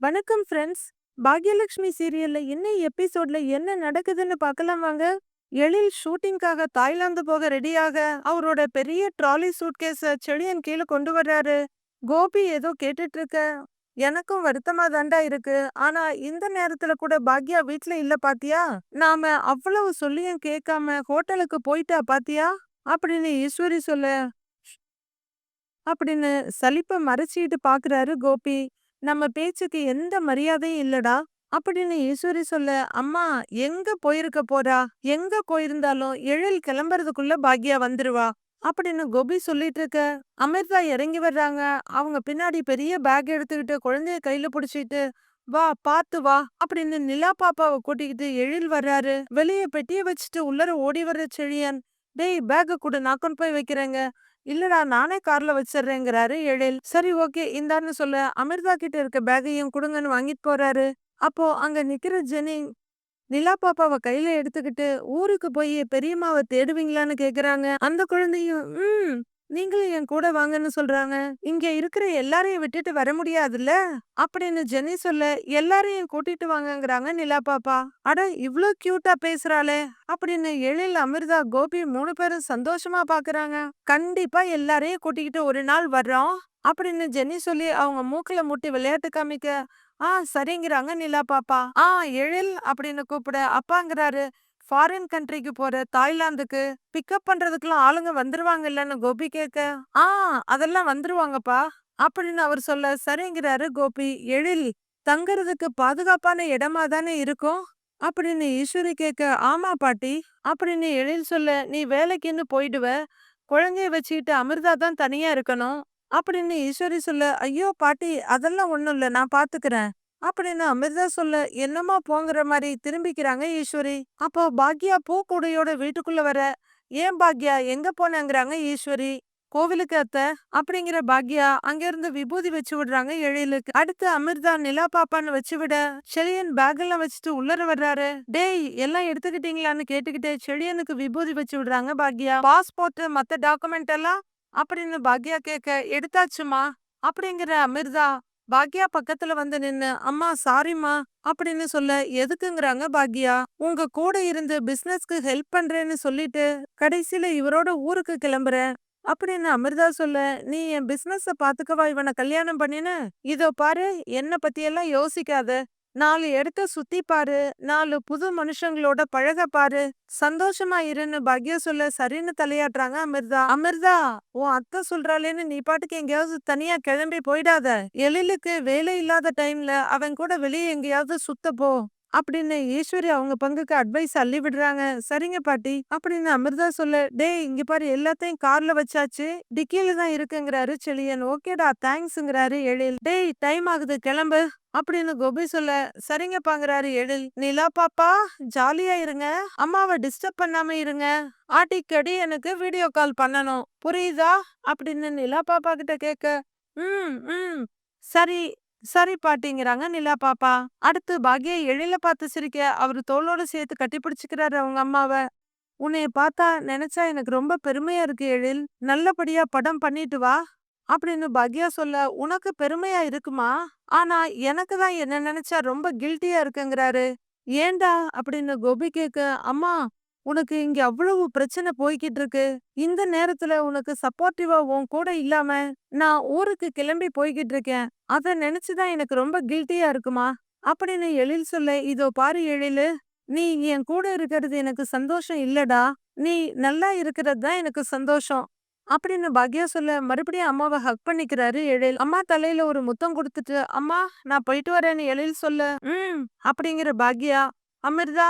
வணக்கம் ஃப்ரெண்ட்ஸ் பாக்யலட்சுமி சீரியல்ல இன்னும் எபிசோட்ல என்ன நடக்குதுன்னு பார்க்கலாம் வாங்க. எழில் ஷூட்டிங்காக தாய்லாந்து போக ரெடியாக அவரோட பெரிய ட்ராலி சூட்கேஸ செழியன் கீழே கொண்டு வர்றாரு. கோபி ஏதோ கேட்டுட்டு இருக்க எனக்கும் வருத்தமா தாண்டா இருக்கு. ஆனா இந்த நேரத்துல கூட பாக்யா வீட்ல இல்ல பாத்தியா? நாம அவ்வளவு சொல்லியும் கேட்காம ஹோட்டலுக்கு போயிட்டா பாத்தியா? அப்படின்னு ஈஸ்வரி சொல்ல அப்படின்னு சலிப்ப மறைச்சிட்டு பாக்குறாரு கோபி. நம்ம பேச்சுக்கு எந்த மரியாதையும் இல்லடா அப்படின்னு ஈஸ்வரி சொல்ல அம்மா எங்க போயிருக்க போறா? எங்க போயிருந்தாலும் எழில் கிளம்புறதுக்குள்ள பாக்யா வந்துருவா அப்படின்னு கோபி சொல்லிட்டு இருக்க. அமிர்தா இறங்கி வர்றாங்க. அவங்க பின்னாடி பெரிய பேக் எடுத்துக்கிட்டு குழந்தைய கையில புடிச்சிட்டு வா பாத்து வா அப்படின்னு நிலா பாப்பாவை கூட்டிக்கிட்டு எழில் வர்றாரு. வெளியே பெட்டிய வச்சுட்டு உள்ளர ஓடி வர்ற செழியன் டேய் பேக்க கூட நான் கொண்டு போய் வைக்கிறேங்க. இல்லடா நானே கார்ல வச்சிடுறேங்கிறாரு எழில். சரி ஓகே இந்தான்னு சொல்ல. அமிர்தா கிட்ட இருக்க பேக்கையும் கொடுங்கன்னு வாங்கிட்டு போறாரு. அப்போ அங்க நிக்கிற ஜெனிங் நிலா பாப்பாவை கையில எடுத்துக்கிட்டு ஊருக்கு போய் பெரியம்மாவை தேடுவீங்களான்னு கேக்குறாங்க. அந்த குழந்தையும் ம் நீங்களும் என் கூட வாங்கன்னு சொல்றாங்க. இங்க இருக்கிற எல்லாரையும் விட்டுட்டு வர முடியாதுல்ல? அப்படின்னு ஜெனி சொல்ல எல்லாரையும் கூட்டிட்டு வாங்கங்கிறாங்க நிலா பாப்பா. அட இவ்ளோ கியூட்டா பேசுறாளே அப்படின்னு எழில் அமிர்தா கோபி மூணு பேரும் சந்தோஷமா பாக்குறாங்க. கண்டிப்பா எல்லாரையும் கூட்டிக்கிட்டு ஒரு நாள் வர்றோம் அப்படின்னு ஜெனி சொல்லி அவங்க மூக்குல முட்டி விளையாட்டு காமிக்க ஆ சரிங்கிறாங்க நிலா பாப்பா. ஆ எழில் அப்படின்னு கூப்பிட அப்பாங்கிறாரு. ஃபாரின் கண்ட்ரிக்கு போற தாய்லாந்துக்கு பிக்கப் பண்றதுக்குலாம் ஆளுங்க வந்துருவாங்க இல்லன்னு கோபி கேட்க ஆ அதெல்லாம் வந்துருவாங்கப்பா. அப்படின்னு அவர் சொல்ல சரிங்கிறாரு கோபி எழில் தங்கறதுக்கு பாதுகாப்பான இடமா தானே இருக்கும்? அப்படின்னு ஈஸ்வரி கேட்க ஆமா பாட்டி. அப்படின்னு எழில் சொல்ல நீ வேலைக்குன்னு போயிடுவ குழந்தைய வச்சுக்கிட்டு அமிர்தா தான் தனியா இருக்கணும். அப்படின்னு ஈஸ்வரி சொல்ல ஐயோ பாட்டி அதெல்லாம் ஒண்ணும் இல்ல நான் பார்த்துக்கிறேன் அப்படின்னு அமிர்தா சொல்ல என்னமா போங்கிற மாதிரி திரும்பிக்கிறாங்க ஈஸ்வரி. அப்போ பாக்யா பூக்கூடையோட வீட்டுக்குள்ள வர ஏன் பாக்யா எங்க போனேங்கிறாங்க ஈஸ்வரி? கோவிலுக்கு அத்த? அப்படிங்கிற பாக்யா அங்க இருந்து விபூதி வச்சு விடுறாங்க எழிலுக்கு. அடுத்து அமிர்தா நிலா பாப்பான்னு வச்சு விட செழியன் பேக் எல்லாம் வச்சுட்டு உள்ளர வர்றாரு. டேய் எல்லாம் எடுத்துக்கிட்டீங்களான்னு கேட்டுக்கிட்டே செழியனுக்கு விபூதி வச்சு விடுறாங்க பாக்யா. பாஸ்போர்ட் மத்த டாக்குமெண்ட் எல்லாம்? அப்படின்னு பாக்யா கேட்க எடுத்தாச்சுமா? அப்படிங்கிற அமிர்தா பாக்யா பக்கத்துல வந்து நின்னு அம்மா சாரிம்மா அப்படின்னு சொல்ல எதுக்குங்கிறாங்க பாக்யா? உங்க கூட இருந்து பிசினஸ்க்கு ஹெல்ப் பண்றேன்னு சொல்லிட்டு கடைசியில இவரோட ஊருக்கு கிளம்புறேன் அப்படின்னு அமிர்தா சொல்ல நீ என் பிசினஸ பாத்துக்கவா இவனை கல்யாணம் பண்ணின இதோ பாரு என்ன பத்தியெல்லாம் யோசிக்காத. நாலு இடத்த சுத்தி பாரு நாலு புது மனுஷங்களோட பழக பாரு சந்தோஷமா இருன்னு பாக்யா சொல்ல சரின்னு தலையாட்டுறாங்க அமிர்தா. அமிர்தா உன் அத்தை சொல்றாளேன்னு நீ பாட்டுக்கு எங்கேயாவது தனியா கிளம்பி போயிடாத. எழிலுக்கு வேலை இல்லாத டைம்ல அவன் கூட வெளியே எங்கேயாவது சுத்த போ. அப்படின்னு ஈஸ்வரி அவங்க பங்குக்கு அட்வைஸ் அள்ளி விடுறாங்க. சரிங்க பாட்டி. அப்படின்னு அமிர்தா சொல்ல டேய் இங்க பாரு எல்லாத்தையும் கார்ல வச்சாச்சு. டிக்கியில தான் இருக்குங்கிறாரு செழியன். ஓகேடா தேங்க்ஸ்ங்கிறாரு எழில். டேய் டைம் ஆகுது கிளம்பு அப்படின்னு கோபி சொல்ல சரிங்கப்பாங்கிறாரு எழில். நிலா பாப்பா ஜாலியா இருங்க. அம்மாவை டிஸ்டர்ப் பண்ணாம இருங்க. ஆட்டிக்கடி எனக்கு வீடியோ கால் பண்ணணும். புரியுதா? அப்படின்னு நிலா பாப்பா கிட்ட கேட்க ம் ம். சரி சரி பாட்டிங்கிறாங்க நிலா பாப்பா. அடுத்து பாக்யா எழில பார்த்து சிரிக்க அவரு தோளோட சேர்த்து கட்டிபுடிச்சுக்கிறாரு அவங்க அம்மாவை. உன்னைய பார்த்தா நினைச்சா எனக்கு ரொம்ப பெருமையா இருக்கு எழில். நல்லபடியா படம் பண்ணிட்டு வா அப்படின்னு பாக்யா சொல்ல உனக்கு பெருமையா இருக்குமா? ஆனா எனக்கு தான் என்ன நினைச்சா ரொம்ப கில்ட்டியா இருக்குங்கிறாரு. ஏண்டா? அப்படின்னு கோபி கேக்கு அம்மா உனக்கு இங்க அவ்வளவு பிரச்சனை போய்கிட்டு இருக்கு இந்த நேரத்துல உனக்கு சப்போர்ட்டிவா உன் கூட இல்லாம நான் ஊருக்கு கிளம்பி போய்கிட்டு இருக்கேன் அத நினைச்சுதான் எனக்கு ரொம்ப கில்ட்டியா இருக்குமா? அப்படின்னு எழில் சொல்ல இதோ பாரு எழிலு நீ என் கூட இருக்கிறது எனக்கு சந்தோஷம் இல்லடா. நீ நல்லா இருக்கிறது தான் எனக்கு சந்தோஷம். அப்படின்னு பாக்யா சொல்ல மறுபடியும் அம்மாவை ஹக் பண்ணிக்கிறாரு எழில். அம்மா தலையில ஒரு முத்தம் கொடுத்துட்டு அம்மா நான் போயிட்டு வரேன்னு எழில் சொல்ல ம் அப்படிங்கிற பாக்யா அமிர்தா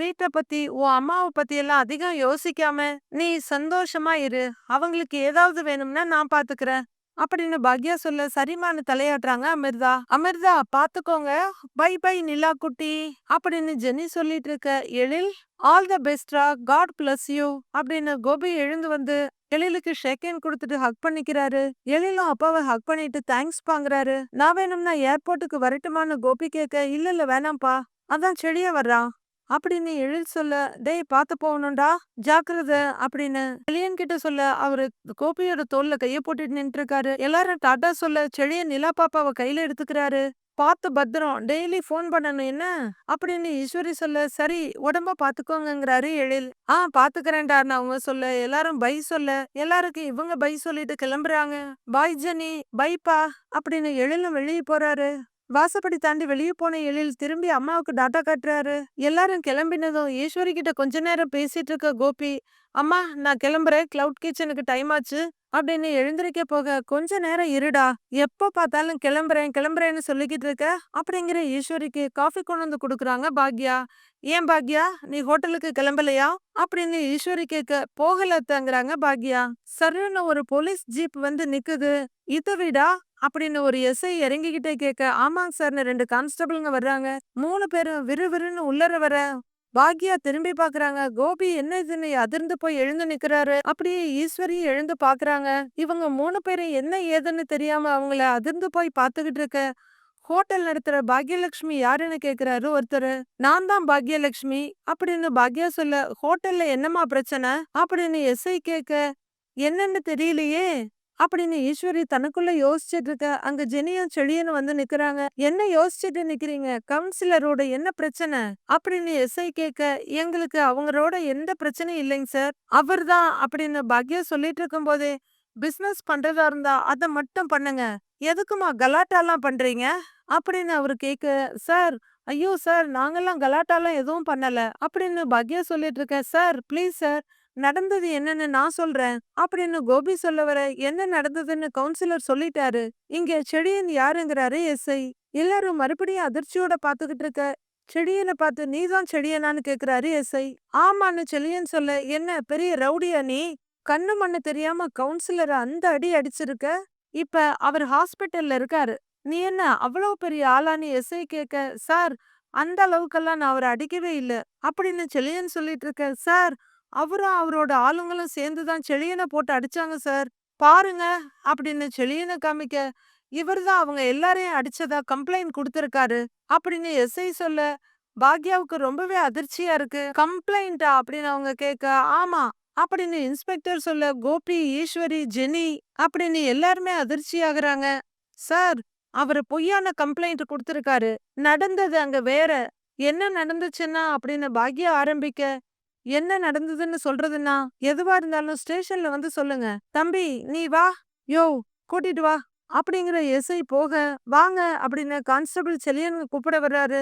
வீட்டை பத்தி உன் அம்மாவை பத்தி எல்லாம் அதிகம் யோசிக்காம நீ சந்தோஷமா இரு. அவங்களுக்கு ஏதாவது வேணும்னா நான் பாத்துக்கிறேன். அப்படின்னு பாக்யா சொல்ல சரிமான்னு தலையாட்டுறாங்க அமிர்தா. அமிர்தா பாத்துக்கோங்க. பை பை நிலா குட்டி அப்படின்னு ஜெனி சொல்லிட்டு இருக்க எழில் ஆல் த பெஸ்ட்ரா காட் பிளஸ் யூ அப்படின்னு கோபி எழுந்து வந்து எழிலுக்கு ஷெகன் கொடுத்துட்டு ஹக் பண்ணிக்கிறாரு. எழிலும் அப்பாவை ஹக் பண்ணிட்டு தேங்க்ஸ் பாங்குறாரு நான் வேணும்னா ஏர்போர்ட்டுக்கு வரட்டுமான்னு கோபி கேட்க இல்ல இல்ல வேணாம்ப்பா. அதான் செடியா வர்றான். அப்படின்னு எழில் சொல்ல டேய் பார்த்து போகணும்டா ஜாக்கிரதை அப்படின்னு செழியன் கிட்ட சொல்ல அவரு கோபியோட தோல்ல கைய போட்டுட்டு நின்று இருக்காரு எல்லாரும் டாட்டா சொல்ல செழியன் நிலா பாப்பாவை கையில எடுத்துக்கிறாரு. பார்த்து பத்திரம் டெய்லி ஃபோன் பண்ணணும் என்ன? அப்படின்னு ஈஸ்வரி சொல்ல சரி உடம்ப பாத்துக்கோங்கிறாரு எழில். ஆ பாத்துக்கிறேன்டான்னு அவங்க சொல்ல. எல்லாரும் பை சொல்ல எல்லாருக்கும் இவங்க பை சொல்லிட்டு கிளம்புறாங்க. பாய் ஜெனி. பைப்பா அப்படின்னு எழிலும் வெளியே போறாரு. வாசப்படி தாண்டி வெளியே போன எழில் திரும்பி அம்மாவுக்கு டாட்டா காட்டுறாரு. எல்லாரும் கிளம்பினதும் ஈஸ்வரி கிட்ட கொஞ்ச நேரம் பேசிட்டு இருக்க கோபி அம்மா நான் கிளம்புறேன். கிளவுட் கிச்சனுக்கு டைம் ஆச்சு. அப்படின்னு எழுந்திருக்க போக கொஞ்ச நேரம் இருடா. எப்போ பார்த்தாலும் கிளம்புறேன் கிளம்புறேன்னு சொல்லிக்கிட்டு இருக்க? அப்படிங்கிற ஈஸ்வரிக்கு காஃபி கொண்டு வந்து கொடுக்குறாங்க பாக்யா. ஏன் பாக்யா? நீ ஹோட்டலுக்கு கிளம்பலையா? அப்படின்னு ஈஸ்வரி கேட்க போகல தங்குறாங்க பாக்யா. சருன்னு ஒரு போலீஸ் ஜீப் வந்து நிக்குது. இது விடா. அப்படின்னு ஒரு எஸ்ஐ இறங்கிக்கிட்டே கேட்க ஆமாங்க சார்னு ரெண்டு கான்ஸ்டபிளுங்க வர்றாங்க. மூணு பேரும் விறுவிறுன்னு உள்ளர வர பாக்யா திரும்பி பாக்குறாங்க. கோபி என்ன இதுன்னு அதிர்ந்து போய் எழுந்து நிக்கிறாரு. அப்படியே ஈஸ்வரி எழுந்து பாக்குறாங்க. இவங்க மூணு பேரும் என்ன ஏதுன்னு தெரியாம அவங்கள அதிர்ந்து போய் பாத்துக்கிட்டு இருக்க ஹோட்டல் நடத்துற பாக்யலட்சுமி யாருன்னு கேக்குறாரு ஒருத்தர். நான் தான் பாக்யலட்சுமி அப்படின்னு பாக்யா சொல்ல ஹோட்டல்ல என்னமா பிரச்சனை? அப்படின்னு எஸ்ஐ கேட்க என்னன்னு தெரியலையே. அப்படின்னு ஈஸ்வரி தனக்குள்ள யோசிச்சுட்டு இருக்க அங்க ஜெனியும் செழியனும் வந்து நிக்கிறாங்க. என்ன யோசிச்சுட்டு நிக்கிறீங்க? கவுன்சிலரோட என்ன பிரச்சனை? அப்படின்னு எஸ்ஐ கேட்க எங்களுக்கு அவங்களோட எந்த பிரச்சனையும் இல்லைங்க சார். அவர்தான் அப்படின்னு பாக்யா சொல்லிட்டு இருக்கும் போதே பிசினஸ் பண்றதா இருந்தா அதை மட்டும் பண்ணுங்க. எதுக்குமா கலாட்டாலாம் பண்றீங்க? அப்படின்னு அவர் கேட்க சார் ஐயோ சார் நாங்கெல்லாம் கலாட்டாலாம் எதுவும் பண்ணல. அப்படின்னு பாக்யா சொல்லிட்டு இருக்க சார் ப்ளீஸ் சார் நடந்தது என்னன்னு நான் சொல்றேன். அப்படின்னு கோபி சொல்ல வர என்ன நடந்ததுன்னு கவுன்சிலர் சொல்லிட்டாரு. இங்க செடியன் யாருங்கிறாரு எஸ்ஐ? எல்லாரும் மறுபடியும் அதிர்ச்சியோட பாத்துக்கிட்டு இருக்க. செடியனை பார்த்து நீதான் செடியனான்னு கேக்குறாரு எஸ்ஐ. ஆமான்னு செழியன் சொல்ல என்ன பெரிய ரவுடியா நீ? கண்ணு மண்ணு தெரியாம கவுன்சிலரை அந்த அடி அடிச்சிருக்க? இப்ப அவர் ஹாஸ்பிட்டல்ல இருக்காரு. நீ என்ன அவ்வளவு பெரிய ஆளான்னு எஸ்ஐ கேட்க சார் அந்த அளவுக்கெல்லாம் நான் அவரை அடிக்கவே இல்ல. அப்படின்னு செழியன் சொல்லிட்டு இருக்க சார் அவரும் அவரோட ஆளுங்களும் சேர்ந்து தான் செழியனை போட்டு அடிச்சாங்க சார். பாருங்க அப்படின்னு செழியனை காமிக்க இவர்தான் அவங்க எல்லாரையும் அடிச்சதா கம்ப்ளைண்ட் கொடுத்துருக்காரு அப்படின்னு எஸ்ஐ சொல்ல பாக்யாவுக்கு ரொம்பவே அதிர்ச்சியா இருக்கு. கம்ப்ளைண்டா அப்படின்னு அவங்க கேட்க ஆமா அப்படின்னு இன்ஸ்பெக்டர் சொல்ல கோபி ஈஸ்வரி ஜெனி அப்படின்னு எல்லாருமே அதிர்ச்சி ஆகுறாங்க சார் அவரு பொய்யான கம்ப்ளைண்ட் கொடுத்துருக்காரு நடந்தது அங்க வேற என்ன நடந்துச்சுன்னா அப்படின்னு பாக்யா ஆரம்பிக்க என்ன நடந்ததுன்னு சொல்றதுன்னா எதுவா இருந்தாலும் ஸ்டேஷன்ல வந்து சொல்லுங்க. தம்பி நீ வா யோ கூட்டிட்டு வா அப்படிங்கிற எஸ்ஐ போக வாங்க அப்படின்னு கான்ஸ்டபிள் செலியன் கூப்பிட வர்றாரு.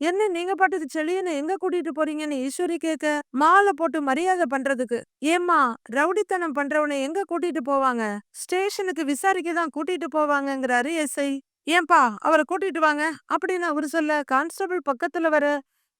என்ன நீங்க பாட்டுக்கு செலியனை எங்க கூட்டிட்டு போறீங்கன்னு ஈஸ்வரி கேட்க மாலை போட்டு மரியாதை பண்றதுக்கு. ஏமா ரவுடித்தனம் பண்றவனை எங்க கூட்டிட்டு போவாங்க? ஸ்டேஷனுக்கு விசாரிக்க தான் கூட்டிட்டு போவாங்கங்கிறாரு எஸ்ஐ ஏன்பா அவரை கூட்டிட்டு வாங்க அப்படின்னு அவரு சொல்ல கான்ஸ்டபிள் பக்கத்துல வர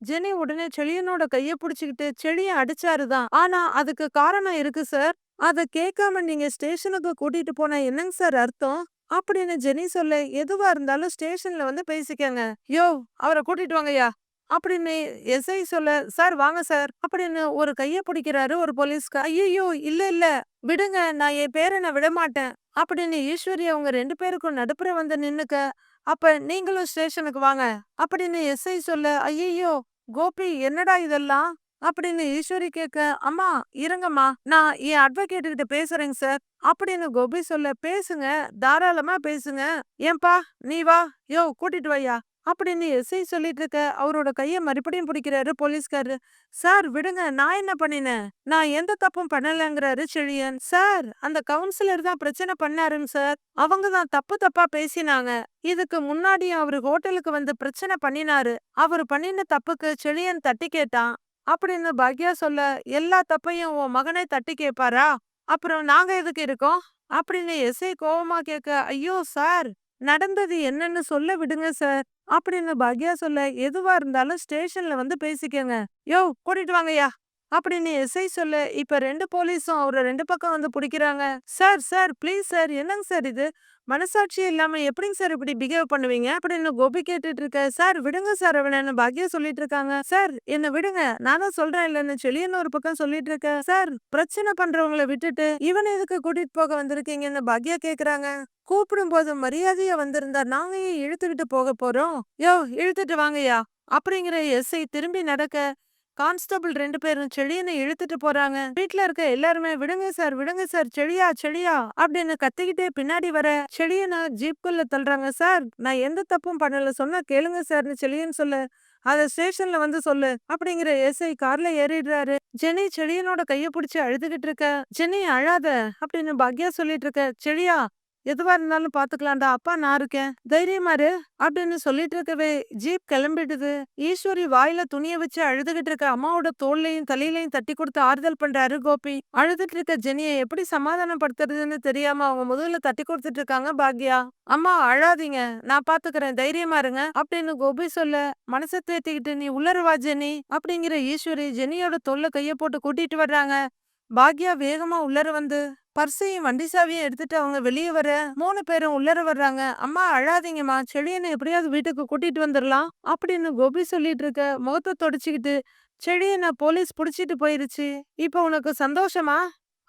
ஜெனி உடனே செழியனோட கைய புடிச்சுக்கிட்டு செழிய அடிச்சாருதான் ஆனா அதுக்கு காரணம் இருக்கு சார். அத கேட்காம நீங்க ஸ்டேஷனுக்கு கூட்டிட்டு போனா என்னங்க சார் அர்த்தம்? அப்படின்னு ஜெனி சொல்ல. எதுவா இருந்தாலும் ஸ்டேஷன்ல வந்து பேசிக்கங்க. யோ அவரை கூட்டிட்டு வாங்கய்யா. அப்படின்னு எஸ்ஐ சொல்ல சார் வாங்க சார் அப்படின்னு ஒரு கைய பிடிக்கிறாரு ஒரு போலீஸ்க்கு ஐயோ இல்ல இல்ல விடுங்க நான் என் பேரை நான் விடமாட்டேன் அப்படின்னு ஈஸ்வரி அவங்க ரெண்டு பேருக்கும் நடுப்புற வந்து நின்னுக்க அப்ப நீங்களும் ஸ்டேஷனுக்கு வாங்க அப்படின்னு எஸ்ஐ சொல்ல ஐயோ கோபி என்னடா இதெல்லாம்? அப்படின்னு ஈஸ்வரி கேட்க அம்மா இருங்கம்மா நான் என் அட்வொகேட் கிட்ட பேசுறேங்க சார் அப்படின்னு கோபி சொல்ல பேசுங்க தாராளமா பேசுங்க ஏன்பா நீ வா யோ கூட்டிட்டு வையா அப்படின்னு எஸ்ஐ சொல்லிட்டு இருக்க அவரோட கைய மறுபடியும் பிடிக்கிறாரு போலீஸ்காரரு. சார் விடுங்க நான் என்ன பண்ணினேன்? நான் எந்த தப்பும் பண்ணலங்கிறாரு செழியன். சார் அந்த கவுன்சிலர் தான் பிரச்சனை பண்ணாருங்க சார். அவங்க தான் தப்பு தப்பா பேசினாங்க. இதுக்கு முன்னாடி அவரு ஹோட்டலுக்கு வந்து பிரச்சனை பண்ணினாரு. அவரு பண்ணின தப்புக்கு செழியன் தட்டி கேட்டான். அப்படின்னு பாக்யா சொல்ல எல்லா தப்பையும் உன் மகனே தட்டி கேட்பாரா அப்புறம் நாங்க எதுக்கு இருக்கோம்? அப்படின்னு எஸ்ஐ கோவமா கேட்க ஐயோ சார் நடந்தது என்னன்னு சொல்ல விடுங்க சார். அப்படின்னு பாக்யா சொல்ல எதுவா இருந்தாலும் ஸ்டேஷன்ல வந்து பேசிக்கங்க. யோ கூட்டிட்டு வாங்கய்யா. அப்படின்னு எஸ்ஐ சொல்ல இப்ப ரெண்டு போலீஸும் அவரை ரெண்டு பக்கம் வந்து பிடிக்கிறாங்க. சார் சார் ப்ளீஸ் சார் என்னங்க சார் இது? மனசாட்சி இல்லாம எப்படிங்க சார் இப்படி பிஹேவ் பண்ணுவீங்க? அப்படின்னு கோபி கேட்டுட்டு இருக்க சார் விடுங்க சார் அவனு பாக்கியா சொல்லிட்டு இருக்காங்க. சார் என்ன விடுங்க நானும் சொல்றேன் இல்லன்னு செளியன்னு ஒரு பக்கம் சொல்லிட்டு இருக்க சார் பிரச்சனை பண்றவங்கள விட்டுட்டு இவனை எதுக்கு கூட்டிட்டு போக வந்திருக்கீங்கன்னு பாக்யா கேக்குறாங்க. கூப்பிடும் போது மரியாதையா வந்திருந்தா நாங்க ஏன் இழுத்துக்கிட்டு போக போறோம். யோ இழுத்துட்டு வாங்கய்யா அப்படிங்கிற எஸ்ஐ திரும்பி நடக்க கான்ஸ்டபிள் ரெண்டு பேரும் செழியனை இழுத்துட்டு போறாங்க. வீட்ல இருக்க எல்லாருமே விடுங்க சார் விடுங்க சார் செழியா செழியா அப்படின்னு கத்திக்கிட்டே பின்னாடி வர செழியனை ஜீப்குள்ள தள்ளுறாங்க. சார் நான் எந்த தப்பும் பண்ணல. சொன்னா கேளுங்க சார்னு செழியன் சொல்ல. அத ஸ்டேஷன்ல வந்து சொல்லு அப்படிங்கிற எஸ்ஐ கார்ல ஏறிடுறாரு. ஜெனி செழியனோட கைய பிடிச்சு அழுதுகிட்டு இருக்க. ஜெனி அழாத அப்படின்னு பாக்யா சொல்லிட்டு இருக்க. செழியா எதுவா இருந்தாலும் பாத்துக்கலாம்டா. அப்பா நான் இருக்கேன். தைரியமா இரு. அப்படின்னு சொல்லிட்டு இருக்கவே ஜீப் கிளம்பிடுது. ஈஸ்வரி வாயில துணிய வச்சு அழுதுகிட்டு இருக்க அம்மாவோட தோல்லையும் தலையிலையும் தட்டி கொடுத்து ஆறுதல் பண்றாரு கோபி. அழுதுட்டு இருக்க ஜெனியை எப்படி சமாதானப்படுத்துறதுன்னு தெரியாம அவங்க முதுகுல தட்டி கொடுத்துட்டு இருக்காங்க பாக்யா. அம்மா அழாதீங்க. நான் பாத்துக்கிறேன். தைரியமா இருங்க. அப்படின்னு கோபி சொல்ல மனசை தேத்திக்கிட்டு நீ உள்ளரவா ஜெனி. அப்படிங்கிற ஈஸ்வரி ஜெனியோட தொல்லை கைய போட்டு கூட்டிட்டு வர்றாங்க. பாக்யா வேகமா உள்ளர வந்து பர்ஸையும் வண்டி சாவியும் எடுத்துட்டு அவங்க வெளியே வர மூணு பேரும் உள்ளர வர்றாங்க. அம்மா அழாதீங்கம்மா. செழியனை எப்படியாவது வீட்டுக்கு கூட்டிட்டு வந்துடலாம் அப்படின்னு கோபி சொல்லிட்டு இருக்க முகத்தை தொடச்சிக்கிட்டு செழியனை போலீஸ் புடிச்சிட்டு போயிருச்சு. இப்போ உனக்கு சந்தோஷமா?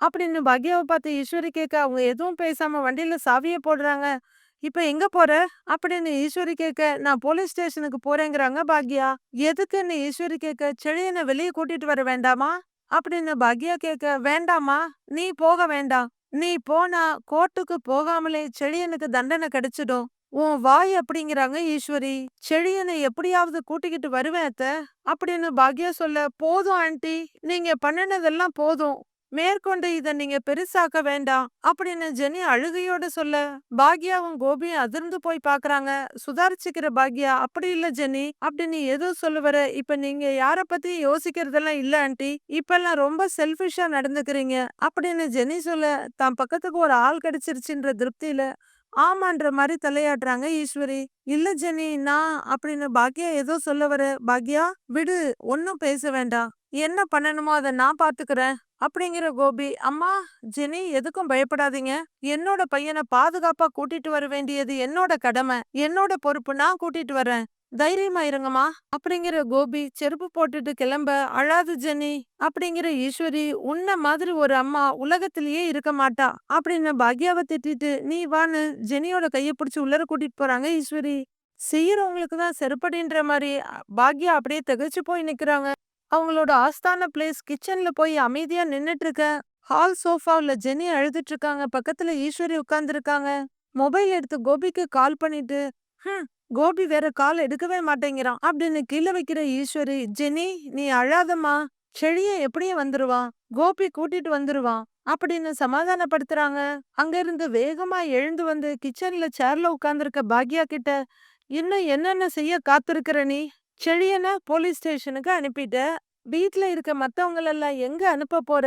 அப்படின்னு பாக்யாவை பார்த்து ஈஸ்வரி கேட்க அவங்க எதுவும் பேசாம வண்டியில சாவியை போடுறாங்க. இப்போ எங்க போற? அப்படின்னு ஈஸ்வரி கேட்க நான் போலீஸ் ஸ்டேஷனுக்கு போறேங்கிறாங்க பாக்யா. எதுக்குன்னு ஈஸ்வரி கேட்க செழியனை வெளியே கூட்டிட்டு வர வேண்டாமா? அப்படின்னு பாக்யா கேட்க வேண்டாமா நீ போக வேண்டாம். நீ போனா கோர்ட்டுக்கு போகாமலே செழியனுக்கு தண்டனை கிடைச்சிடும். உன் வாய் அப்படிங்கிறாங்க ஈஸ்வரி. செழியனை எப்படியாவது கூட்டிக்கிட்டு வருவேன் அத்த அப்படின்னு பாக்யா சொல்ல போதும் ஆண்டி நீங்க பண்ணினதெல்லாம் போதும். மேற்கொண்டு இத நீங்க பெருசாக்க வேண்டாம் அப்படின்னு ஜெனி அழுகையோட சொல்ல பாக்யாவும் கோபியும் அதிர்ந்து போய் பாக்குறாங்க. சுதாரிச்சுக்கிற பாக்யா அப்படி இல்ல ஜெனி அப்படின்னு ஏதோ சொல்லுவர. இப்ப நீங்க யார பத்தி யோசிக்கிறதெல்லாம் இல்ல ஆண்டி இப்பெல்லாம் ரொம்ப செல்ஃபிஷா நடந்துக்கிறீங்க அப்படின்னு ஜெனி சொல்ல தான் பக்கத்துக்கு ஒரு ஆள் கிடைச்சிருச்சுன்ற திருப்தியில ஆமான்ற மாதிரி தலையாடுறாங்க ஈஸ்வரி. இல்ல ஜெனி நான் அப்படின்னு பாக்யா ஏதோ சொல்ல வர பாக்யா விடு ஒன்னும் பேச வேண்டாம். என்ன பண்ணணுமோ அதை நான் பாத்துக்கிறேன். அப்படிங்கிற கோபி அம்மா ஜெனி எதுக்கும் பயப்படாதீங்க. என்னோட பையனை பாதுகாப்பா கூட்டிட்டு வர வேண்டியது என்னோட கடமை. என்னோட பொறுப்பு நான் கூட்டிட்டு வரேன். தைரியமா இருங்கம்மா. அப்படிங்கிற கோபி செருப்பு போட்டுட்டு கிளம்ப. அழாது ஜெனி. அப்படிங்கிற ஈஸ்வரி உன்ன மாதிரி ஒரு அம்மா உலகத்திலேயே இருக்க மாட்டா. அப்படின்னு பாக்யாவை திட்டிட்டு நீ வான்னு ஜெனியோட கைய பிடிச்சி உள்ளர கூட்டிட்டு போறாங்க ஈஸ்வரி. செய்யறவங்களுக்கு தான் செருப்படின்ற மாதிரி. பாக்யா அப்படியே திகச்சு போய் நிக்கிறாங்க. அவங்களோட ஆஸ்தான பிளேஸ் கிச்சன்ல போய் அமைதியா நின்னுட்டு இருக்க ஹால் சோஃபாவுல ஜெனி அழுதுட்டு இருக்காங்க பக்கத்துல ஈஸ்வரி உட்கார்ந்துருக்காங்க. மொபைல் எடுத்து கோபிக்கு கால் பண்ணிட்டு ஹம் கோபி வேற கால் எடுக்கவே மாட்டேங்கிறான் அப்படின்னு கீழே வைக்கிற ஈஸ்வரி ஜெனி நீ அழாதம்மா. செழிய எப்படியும் வந்துருவான் கோபி கூட்டிட்டு வந்துருவான் அப்படின்னு சமாதானப்படுத்துறாங்க. அங்க இருந்து வேகமா எழுந்து வந்து கிச்சன்ல சேர்ல உட்கார்ந்துருக்க பாக்யா கிட்ட இன்னும் என்னென்ன செய்ய காத்திருக்கிற நீ? செழியன போலீஸ் ஸ்டேஷனுக்கு அனுப்பிட்ட. வீட்ல இருக்க மத்தவங்களெல்லாம் எங்க அனுப்ப போற?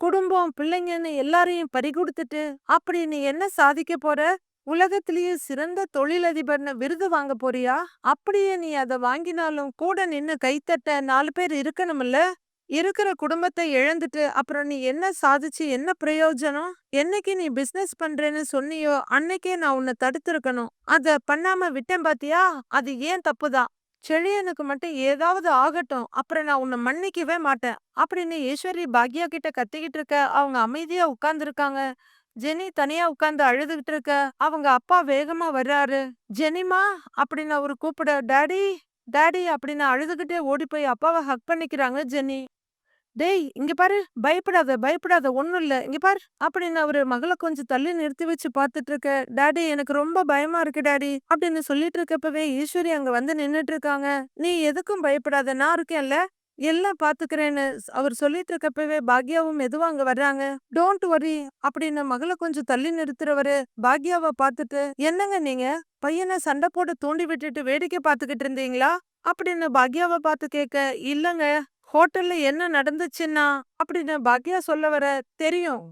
குடும்பம் பிள்ளைங்கன்னு எல்லாரையும் பறி கொடுத்துட்டு அப்படி நீ என்ன சாதிக்க போற? உலகத்திலேயே சிறந்த தொழிலதிபர்னு விருது வாங்க போறியா? அப்படியே நீ அதை வாங்கினாலும் கூட நின்னு கைத்தட்ட நாலு பேர் இருக்கணும்ல? இருக்கிற குடும்பத்தை இழந்துட்டு அப்புறம் நீ என்ன சாதிச்சு என்ன பிரயோஜனம்? என்னைக்கு நீ பிசினஸ் பண்றேன்னு சொன்னியோ அன்னைக்கே நான் உன்னை தடுத்திருக்கணும். அத பண்ணாம விட்டேன் பாத்தியா? அது ஏன் தப்புதான்? செழியனுக்கு மட்டும் ஏதாவது ஆகட்டும் அப்புறம் நான் உன்னை மன்னிக்கவே மாட்டேன் அப்படின்னு ஈஸ்வரி பாக்யா கிட்ட கத்திக்கிட்டு இருக்க அவங்க அமைதியா உட்கார்ந்துருக்காங்க. ஜெனி தனியா உட்கார்ந்து அழுதுகிட்டு இருக்க அவங்க அப்பா வேகமா வர்றாரு. ஜெனிமா அப்படின்னு அவரு கூப்பிட டாடி டாடி அப்படின்னு அழுதுகிட்டே ஓடி போய் அப்பாவை ஹக் பண்ணிக்கிறாங்க ஜெனி. டேய் இங்க பாரு பயப்படாத பயப்படாத ஒண்ணும் இல்ல. இங்க பாரு அப்படின்னு அவரு மகளை கொஞ்சம் தள்ளி நிறுத்தி வச்சு பார்த்துட்டு இருக்க டாடி எனக்கு ரொம்ப பயமா இருக்கு டாடி அப்படின்னு சொல்லிட்டு இருக்கப்பவே ஈஸ்வரி அங்க வந்து நின்னுட்டு இருக்காங்க நீ எதுக்கும் பயப்படாத நான் இருக்கேன்ல எல்லாம் பாத்துக்கிறேன்னு அவர் சொல்லிட்டு இருக்கப்பவே பாக்யாவும் எதுவும் அங்க வர்றாங்க. டோன்ட் வரி அப்படின்னு மகளை கொஞ்சம் தள்ளி நிறுத்துறவரு பாக்யாவை பார்த்துட்டு என்னங்க நீங்க? பையனை சண்டை போட தூண்டி விட்டுட்டு வேடிக்கை பாத்துக்கிட்டு இருந்தீங்களா? அப்படின்னு பாக்யாவை பார்த்து கேட்க இல்லங்க ஹோட்டல்ல என்ன நடந்துச்சுன்னா அப்படின்னு பாக்யா சொல்ல வர தெரியும்.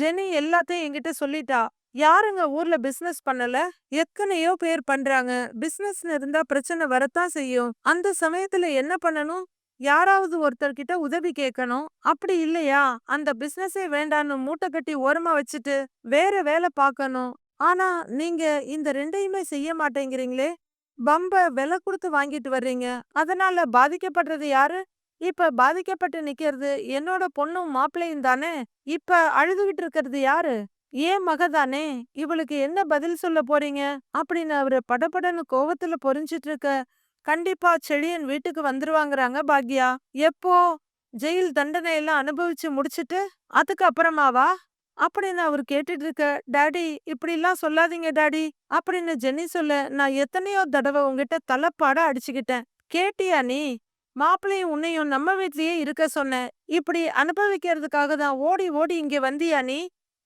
ஜெனி எல்லாத்தையும் என்கிட்ட சொல்லிட்டா யாருங்க ஊர்ல பிசினஸ் பண்ணல? எத்தனையோ பேர் பண்றாங்க. பிசினஸ்னு இருந்தா பிரச்சனை வரத்தான் செய்யும். அந்த சமயத்துல என்ன பண்ணணும்? யாராவது ஒருத்தர் கிட்ட உதவி கேட்கணும் அப்படி இல்லையா? அந்த பிசினஸே வேண்டான்னு மூட்டை கட்டி ஓரமா வச்சுட்டு வேற வேலை பார்க்கணும் ஆனா நீங்க இந்த ரெண்டையுமே செய்ய மாட்டேங்கிறீங்களே? பம்ப விலை கொடுத்து வாங்கிட்டு வர்றீங்க. அதனால பாதிக்கப்படுறது யாரு? இப்ப பாதிக்கப்பட்டு நிக்கிறது என்னோட பொண்ணும் மாப்பிள்ளையும் தானே? இப்ப அழுதுகிட்டு இருக்கிறது யாரு? ஏன் மகதானே இவளுக்கு என்ன பதில் சொல்ல போறீங்க? அப்படின்னு அவரு படபடன்னு கோவத்துல பொறிஞ்சிட்டு இருக்க கண்டிப்பா செழியன் வீட்டுக்கு வந்துருவாங்கறாங்க பாக்யா. எப்போ? ஜெயில் தண்டனை எல்லாம் அனுபவிச்சு முடிச்சிட்டு அதுக்கு அப்புறமாவா அப்படின்னு அவர் கேட்டுட்டு இருக்க டாடி இப்படிலாம் சொல்லாதீங்க டாடி. அப்படின்னு ஜென்னி சொல்ல நான் எத்தனையோ தடவை உங்ககிட்ட தலைப்பாட அடிச்சுக்கிட்டேன். கேட்டியா நீ? மாப்பிள்ளையும் உன்னையும் நம்ம வீட்லயே இருக்க சொன்னேன் இப்படி அனுபவிக்கிறதுக்காக தான் ஓடி ஓடி இங்க வந்தியா நீ?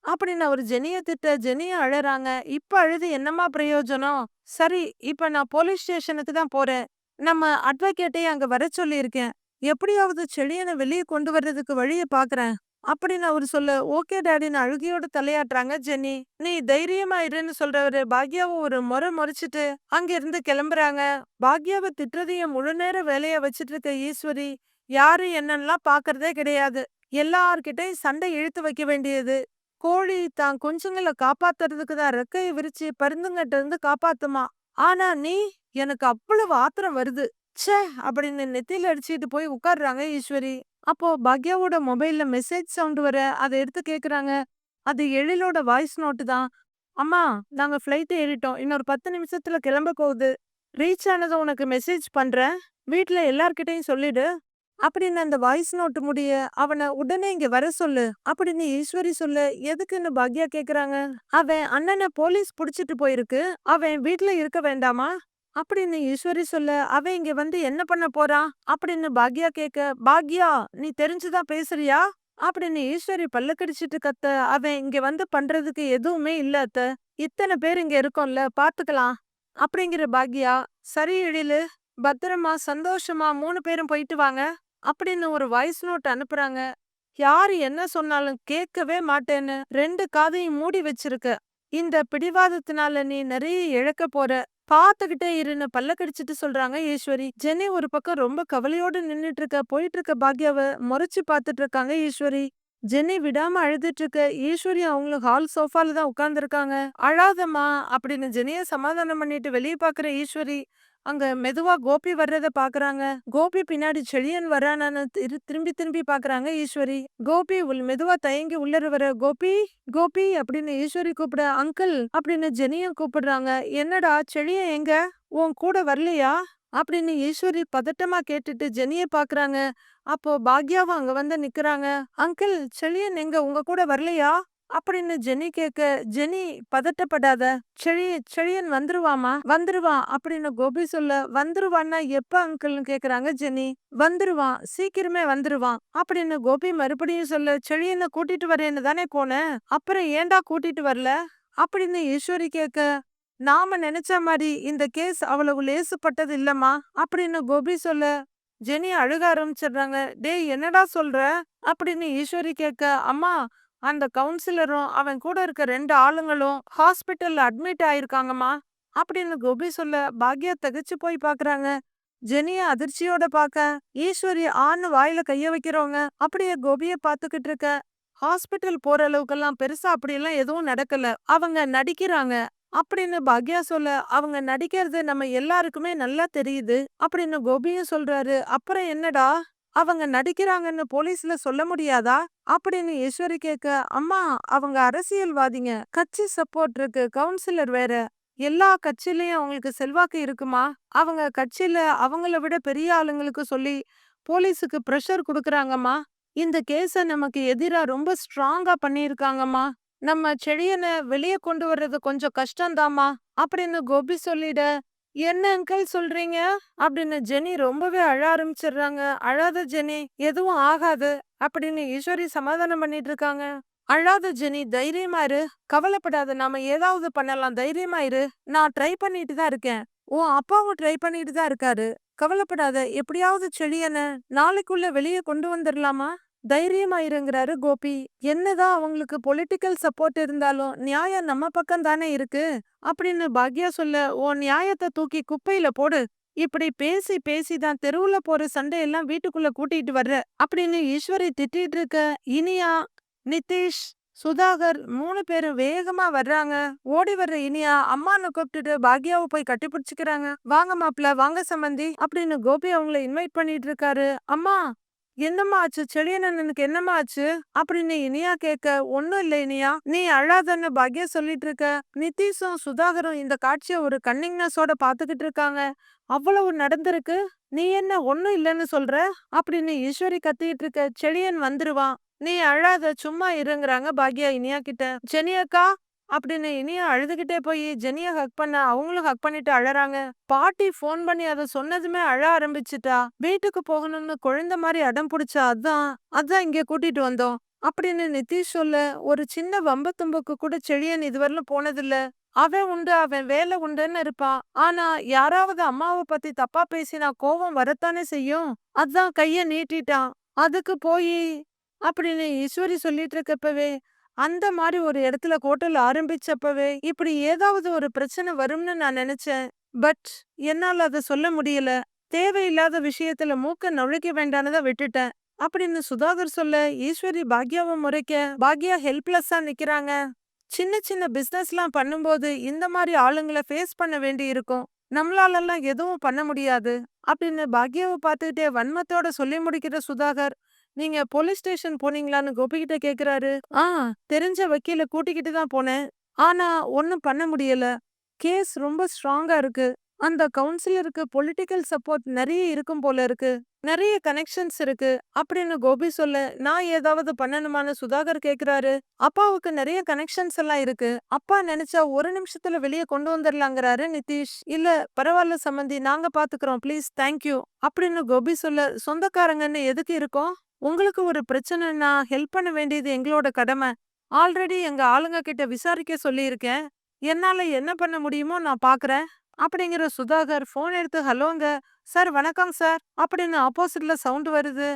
அப்படின்னு அவர் ஜெனிய திட்ட ஜெனிய அழறாங்க. இப்ப அழுது என்னமா பிரயோஜனம்? சரி இப்ப நான் போலீஸ் ஸ்டேஷனுக்கு தான் போறேன். நம்ம அட்வொகேட்டையும் அங்க வர சொல்லியிருக்கேன். எப்படியாவது செழியனை வெளியே கொண்டு வர்றதுக்கு வழிய பாக்குறேன். அப்படின்னு அவரு சொல்ல ஓகே டாடின்னு அழுகையோட தலையாட்டுறாங்க. ஜெனி நீ தைரியமா இருன்னு சொல்றவரு பாக்யாவை ஒரு முறை முறைச்சிட்டு அங்க இருந்து கிளம்புறாங்க. பாக்யாவை திட்டுறதையும் முழு நேர வேலைய வச்சிட்டு இருக்க ஈஸ்வரி யாரு என்னன்னெல்லாம் பாக்குறதே கிடையாது. எல்லார்கிட்டயும் சண்டை இழுத்து வைக்க வேண்டியது. கோழி தான் குஞ்சுங்களை காப்பாத்துறதுக்கு தான் ரெக்கைய விரிச்சு பருந்துங்கிட்ட இருந்து காப்பாத்துமா. ஆனா நீ எனக்கு அவ்வளவு ஆத்திரம் வருது. ச்சே! அப்படின்னு நெத்தியில அடிச்சுட்டு போய் உட்கார்றாங்க ஈஸ்வரி. அப்போ பாக்யாவோட மொபைல்ல மெசேஜ் சவுண்ட் வர அதை எடுத்து கேக்குறாங்க. அது எழிலோட வாய்ஸ் நோட்டு தான். அம்மா நாங்க ஃப்ளைட் ஏறிட்டோம். இன்னொரு பத்து நிமிஷத்துல கிளம்ப போகுது. ரீச் ஆனதை உனக்கு மெசேஜ் பண்றேன். வீட்ல எல்லார்கிட்டயும் சொல்லிடு. அப்படின்னு அந்த வாய்ஸ் நோட்டு முடிய அவனை உடனே இங்க வர சொல்லு. அப்படின்னு ஈஸ்வரி சொல்லு எதுக்குன்னு பாக்யா கேக்குறாங்க? அவன் அண்ணனை போலீஸ் புடிச்சிட்டு போயிருக்கு. அவன் வீட்டுல இருக்க வேண்டாமா? அப்படின்னு ஈஸ்வரி சொல்ல அவன் இங்க வந்து என்ன பண்ண போறான் அப்படின்னு பாக்யா கேக்க பாக்யா நீ தெரிஞ்சுதான் பேசுறியா? அப்படின்னு ஈஸ்வரி பல்ல கடிச்சிட்டு கத்த அவன் இங்க வந்து பண்றதுக்கு எதுவுமே இல்ல அத்த. இத்தனை பேர் இங்க இருக்கோம்ல பாத்துக்கலாம். அப்படிங்கிற பாக்யா சரி எழிலு பத்திரமா சந்தோஷமா மூணு பேரும் போயிட்டு வாங்க அப்படின்னு ஒரு வாய்ஸ் நோட் அனுப்புறாங்க. யாரு என்ன சொன்னாலும் கேட்கவே மாட்டேன்னு ரெண்டு காதையும் மூடி வச்சிருக்க. இந்த பிடிவாதத்தினால நீ நிறைய இழக்க போற பாத்துக்கிட்டே இருன்னு பல்ல கடிச்சிட்டு சொல்றாங்க ஈஸ்வரி. ஜெனி ஒரு பக்கம் ரொம்ப கவலையோட நின்னுட்டு இருக்க போயிட்டு இருக்க பாக்யாவ முறைச்சு பாத்துட்டு இருக்காங்க ஈஸ்வரி. ஜெனி விடாம அழுதுட்டு இருக்க ஈஸ்வரி அவங்களும் ஹால் சோஃபால தான் உட்கார்ந்துருக்காங்க. அழாதம்மா அப்படின்னு ஜெனிய சமாதானம் பண்ணிட்டு வெளியே பாக்குற ஈஸ்வரி. அங்க மெதுவா கோபி வர்றத பாக்குறாங்க. கோபி பின்னாடி செழியன் வரானான்னு திரு- திரும்பி திரும்பி பாக்குறாங்க ஈஸ்வரி. கோபி உள் மெதுவா தயங்கி உள்ளர வர கோபி கோபி அப்படின்னு ஈஸ்வரி கூப்பிட அங்கிள் அப்படின்னு ஜெனியும் கூப்பிடுறாங்க. என்னடா செழியன் எங்க? உன் கூட வரலையா? அப்படின்னு ஈஸ்வரி பதட்டமா கேட்டுட்டு ஜெனிய பாக்குறாங்க. அப்போ பாக்யாவும் அங்க வந்து நிக்கறாங்க. அங்கிள் செழியன் எங்க? உங்க கூட வரலையா? அப்படின்னு ஜெனி கேக்க ஜெனி பதட்டப்படாத. செழி செழியன் வந்துருவாமா வந்துருவான் அப்படின்னு கோபி சொல்ல வந்துருவான்னா எப்ப அங்கிள்னு கேக்குறாங்க ஜெனி. வந்துருவான் சீக்கிரமே வந்துருவான் அப்படின்னு கோபி மறுபடியும் சொல்ல செழியனை கூட்டிட்டு வரேன்னு தானே போனேன் அப்புறம் ஏன்டா கூட்டிட்டு வரல? அப்படின்னு ஈஸ்வரி கேட்க நாம நினைச்ச மாதிரி இந்த கேஸ் அவ்வளவு லேசுப்பட்டது இல்லம்மா அப்படின்னு கோபி சொல்ல ஜெனி அழுக ஆரம்பிச்சிடுறாங்க. டேய் என்னடா சொல்ற? அப்படின்னு ஈஸ்வரி கேட்க அம்மா அந்த கவுன்சிலரும் அவன் கூட இருக்க ரெண்டு ஆளுங்களும் ஹாஸ்பிட்டல்ல அட்மிட் ஆயிருக்காங்கம்மா அப்படின்னு கோபி சொல்ல பாக்யா தகச்சு போய் பாக்குறாங்க. ஜெனிய அதிர்ச்சியோட பாக்க ஈஸ்வரி ஆன்னு வாயில கைய வைக்கிறவங்க அப்படியே கோபிய பாத்துக்கிட்டு இருக்க. ஹாஸ்பிட்டல் போற அளவுக்கெல்லாம் பெருசா அப்படியெல்லாம் எதுவும் நடக்கல அவங்க நடிக்கிறாங்க அப்படின்னு பாக்யா சொல்ல அவங்க நடிக்கிறது நம்ம எல்லாருக்குமே நல்லா தெரியுது அப்படின்னு கோபியும் சொல்றாரு. அப்புறம் என்னடா? அவங்க நடிக்கிறாங்கன்னு போலீஸ்ல சொல்ல முடியாதா? அப்படின்னு ஈஸ்வரி கேட்க அம்மா அவங்க அரசியல்வாதிங்க. கட்சி சப்போர்ட் இருக்கு. கவுன்சிலர் வேற. எல்லா கட்சியிலயும் அவங்களுக்கு செல்வாக்கு இருக்குமா? அவங்க கட்சியில அவங்கள விட பெரிய ஆளுங்களுக்கு சொல்லி போலீஸுக்கு ப்ரெஷர் கொடுக்கறாங்கம்மா. இந்த கேஸ நமக்கு எதிரா ரொம்ப ஸ்ட்ராங்கா பண்ணியிருக்காங்கம்மா. நம்ம செடியனை வெளியே கொண்டு வர்றது கொஞ்சம் கஷ்டம்தாம்மா. அப்படின்னு கோபி சொல்லிட என்ன அங்கிள் சொல்றீங்க? அப்படின்னு ஜெனி ரொம்பவே அழ ஆரம்பிச்சிடுறாங்க. அழாத ஜெனி எதுவும் ஆகாது அப்படின்னு ஈஸ்வரி சமாதானம் பண்ணிட்டு இருக்காங்க அழாத ஜெனி தைரியமா இரு. கவலைப்படாத நாம ஏதாவது பண்ணலாம். தைரியமா இரு. நான் ட்ரை பண்ணிட்டு தான் இருக்கேன். உன் அப்பாவும் ட்ரை பண்ணிட்டு தான் இருக்காரு. கவலைப்படாத எப்படியாவது செடியனை நாளைக்குள்ள வெளியே கொண்டு வந்துடலாமா தைரியமாயிருங்கிறாரு கோபி. என்னதான் அவங்களுக்கு பொலிட்டிக்கல் சப்போர்ட் இருந்தாலும் நியாயம் நம்ம பக்கம் தானே இருக்கு. அப்படின்னு பாக்யா சொல்ல உன் நியாயத்தை தூக்கி குப்பையில போடு. இப்படி பேசி பேசி தான் தெருவுல போற சண்டையெல்லாம் வீட்டுக்குள்ள கூட்டிட்டு வர்ற அப்படின்னு ஈஸ்வரி திட்டிட்டு இருக்க இனியா நிதிஷ் சுதாகர் மூணு பேரும் வேகமா வர்றாங்க. ஓடி வர்ற இனியா அம்மான்னு கூப்பிட்டுட்டு பாக்யாவை போய் கட்டிப்பிடிச்சுக்கிறாங்க. வாங்க மாப்ள வாங்க சம்மந்தி அப்படின்னு கோபி அவங்கள இன்வைட் பண்ணிட்டு இருக்காரு. அம்மா என்னம்மா ஆச்சு? செழியன் அண்ணனுக்கு என்னம்மா ஆச்சு? அப்படின்னு இனியா கேட்க ஒன்னும் இல்லை இனியா. நீ அழாதன்னு பாக்யா சொல்லிட்டு இருக்க. நிதிஷும் சுதாகரும் இந்த காட்சியை ஒரு கன்னிங்னஸோட பாத்துக்கிட்டு இருக்காங்க. அவ்வளவு நடந்திருக்கு. நீ என்ன ஒன்னும் இல்லைன்னு சொல்ற? அப்படின்னு ஈஸ்வரி கத்திட்டு இருக்க. செழியன் வந்துருவான். நீ அழாத சும்மா இருங்கிறாங்க பாக்யா இனியா கிட்ட. செனியக்கா அப்படின்னு இனியா அழுதுகிட்டே போய் ஜெனிய ஹக் பண்ண அவங்களும் ஹக் பண்ணிட்டு அழறாங்க. பாட்டி ஃபோன் பண்ணி அதை சொன்னதுமே அழ ஆரம்பிச்சுட்டா. வீட்டுக்கு போகணும்னு குழந்தை மாதிரி அடம் பிடிச்சா அதான் அதான் இங்க கூட்டிட்டு வந்தோம். அப்படின்னு நிதிஷ் சொல்ல ஒரு சின்ன வம்பு தும்புக்கு கூட செழியன் இதுவரையிலும் போனதில்ல. அவன் உண்டு அவன் வேலை உண்டுன்னு இருப்பான் ஆனா யாராவது அம்மாவை பத்தி தப்பா பேசினா கோவம் வரத்தானே செய்யும்? அதான் கைய நீட்டிட்டான். அதுக்கு போய் அப்படின்னு ஈஸ்வரி சொல்லிட்டு இருக்கப்பவே அந்த மாதிரி ஒரு இடத்துல ஹோட்டல் ஆரம்பிச்சப்பவே இப்படி ஏதாவது ஒரு பிரச்சனை வரும்னு நான் நினைச்சேன். பட் என்னால அதை சொல்ல முடியல. தேவையில்லாத விஷயத்துல மூக்க நுழைக்க வேண்டானதை விட்டுட்டேன். அப்படின்னு சுதாகர் சொல்ல ஈஸ்வரி பாக்யாவை முறைக்க பாக்யா ஹெல்ப்லெஸ்ஸா நிக்கிறாங்க. சின்ன சின்ன பிசினஸ்லாம் பண்ணும்போது இந்த மாதிரி ஆளுங்களை ஃபேஸ் பண்ண வேண்டி இருக்கும். நம்மளாலெல்லாம் எதுவும் பண்ண முடியாது. அப்படின்னு பாக்யாவை பார்த்துக்கிட்டே வன்மத்தோட சொல்லி முடிக்கிற சுதாகர் நீங்க போலீஸ் ஸ்டேஷன் போனீங்களான்னு கோபிகிட்ட கேக்குறாரு. ஆ தெரிஞ்ச வக்கீல கூட்டிக்கிட்டு தான் போனேன். ஆனா ஒன்னும் பண்ண முடியல. கேஸ் ரொம்ப ஸ்ட்ராங்கா இருக்கு. அந்த கவுன்சிலருக்கு பொலிட்டிக்கல் சப்போர்ட் நிறைய இருக்கும் போல இருக்கு. நிறைய கனெக்ஷன்ஸ் இருக்கு. அப்படின்னு கோபி சொல்ல நான் ஏதாவது பண்ணணுமான்னு சுதாகர் கேக்குறாரு. அப்பாவுக்கு நிறைய கனெக்ஷன்ஸ் எல்லாம் இருக்கு. அப்பா நினைச்சா ஒரு நிமிஷத்துல வெளியே கொண்டு வந்துடலாங்கிறாரு நிதிஷ். இல்ல பரவாயில்ல சம்பந்தி நாங்க பாத்துக்கிறோம். Please thank you. அப்படின்னு கோபி சொல்ல சொந்தக்காரங்கன்னு எதுக்கு இருக்கோம்? உங்களுக்கு ஒரு பிரச்சனைனா ஹெல்ப் பண்ண வேண்டியது எங்களோட கடமை. ஆல்ரெடி எங்க ஆளுங்க கிட்ட விசாரிக்க சொல்லியிருக்கேன். என்னால என்ன பண்ண முடியுமோ நான் பாக்குறேன். அப்படிங்கிற சுதாகர் போன் எடுத்து ஹலோங்க சார் வணக்கம் சார் அப்படின்னு ஆப்போசிட்ல சவுண்ட் வருது.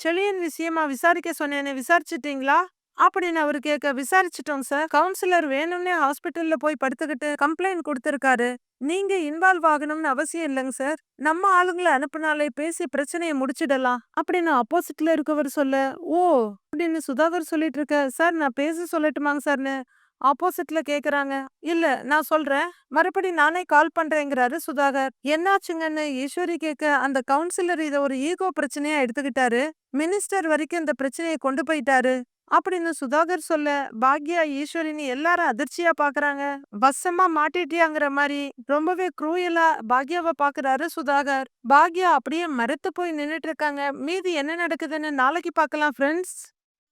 செளியின் விஷயமா விசாரிக்க சொன்னேன்னு விசாரிச்சிட்டீங்களா? அப்படின்னு அவரு கேட்க விசாரிச்சிட்டோம் சார். கவுன்சிலர் வேணும்னே ஹாஸ்பிட்டல்ல போய் படுத்துக்கிட்டு கம்ப்ளைண்ட் கொடுத்திருக்காரு. நீங்க இன்வால்வ் ஆகணும்னு அவசியம் இல்லைங்க சார். நம்ம ஆளுங்களை அனுப்புனாலே பேசி பிரச்சனையை முடிச்சிடலாம் அப்படின்னு ஆப்போசிட்ல இருக்கவர் சொல்ல ஓ! அப்படின்னு சுதாகர் சொல்லிட்டு இருக்க சார் நான் பேச சொல்லட்டுமாங்க சார்னு? ஆப்போசிட்ல கேக்குறாங்க. இல்ல நான் சொல்றேன். மறுபடி நானே கால் பண்றேங்கிறாரு சுதாகர். என்னாச்சுங்கன்னு ஈஸ்வரி கேட்க அந்த கவுன்சிலர் இத ஒரு ஈகோ பிரச்சனையா எடுத்துக்கிட்டாரு. மினிஸ்டர் வரைக்கும் இந்த பிரச்சனையை கொண்டு போயிட்டாரு. அப்படின்னு சுதாகர் சொல்ல பாக்யா ஈஸ்வரின்னு எல்லாரும் அதிர்ச்சியா பாக்குறாங்க. வசமா மாட்டிட்டியாங்கிற மாதிரி ரொம்பவே குரூயலா பாக்யாவை பாக்குறாரு சுதாகர். பாக்யா அப்படியே மறுத்து போய் நின்னுட்டு இருக்காங்க. மீதி என்ன நடக்குதுன்னு நாளைக்கு பார்க்கலாம் ஃப்ரெண்ட்ஸ்